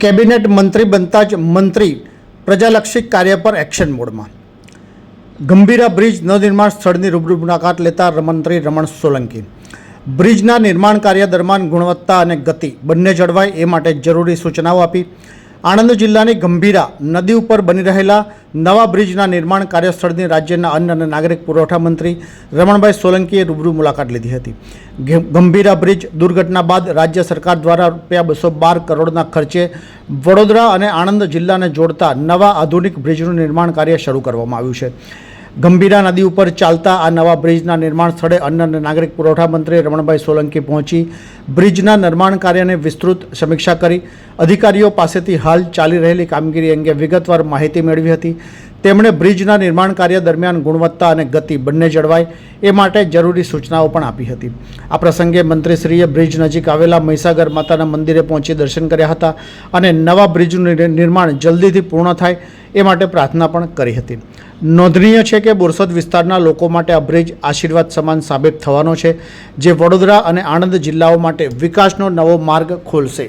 Cabinet મંત્રી બનતા જ મંત્રી પ્રજાલક્ષી કાર્ય પર એક્શન મોડમાં. ગંભીરા બ્રિજ નવનિર્માણ સ્થળની રૂબરૂ મુલાકાત લેતા મંત્રી રમણ સોલંકી. બ્રિજના નિર્માણ કાર્ય દરમિયાન ગુણવત્તા અને ગતિ બંને જળવાય એ માટે જરૂરી સૂચનાઓ આપી. આણંદ જિલ્લાની ગંભીરા નદી ઉપર બની રહેલા નવા બ્રિજના નિર્માણ કાર્યસ્થળની રાજ્યના અન્ન અને નાગરિક પુરવઠા મંત્રી રમણભાઈ સોલંકીએ રૂબરૂ મુલાકાત લીધી હતી. ગંભીરા બ્રિજ દુર્ઘટના બાદ રાજ્ય સરકાર દ્વારા રૂપિયા બસો બાર કરોડના ખર્ચે વડોદરા અને આણંદ જિલ્લાને જોડતા નવા આધુનિક બ્રિજનું નિર્માણ કાર્ય શરૂ કરવામાં આવ્યું છે. ગંભીરા નદી ઉપર ચાલતા આ નવા બ્રિજના નિર્માણ સ્થળે અન્ન અને નાગરિક પુરવઠા મંત્રી રમણભાઈ સોલંકી પહોંચી. બ્રિજના નિર્માણ કાર્યને વિસ્તૃત સમીક્ષા કરી. અધિકારીઓ પાસેથી હાલ ચાલી રહેલી કામગીરી અંગે વિગતવાર માહિતી મેળવી હતી. તેમણે બ્રિજના નિર્માણ કાર્ય દરમિયાન ગુણવત્તા અને ગતિ બંને જળવાય એ માટે જરૂરી સૂચનાઓ પણ આપી હતી. આ પ્રસંગે મંત્રીશ્રીએ બ્રિજ નજીક આવેલા મહીસાગર માતાના મંદિરે પહોંચી દર્શન કર્યા હતા અને નવા બ્રિજનું નિર્માણ જલ્દીથી પૂર્ણ થાય એ માટે પ્રાર્થના પણ કરી હતી. નોંધનીય છે કે બોરસદ વિસ્તારના લોકો માટે આ બ્રિજ આશીર્વાદ સમાન સાબિત થવાનો છે, જે વડોદરા અને આણંદ જિલ્લાઓ માટે વિકાસનો નવો માર્ગ ખોલશે.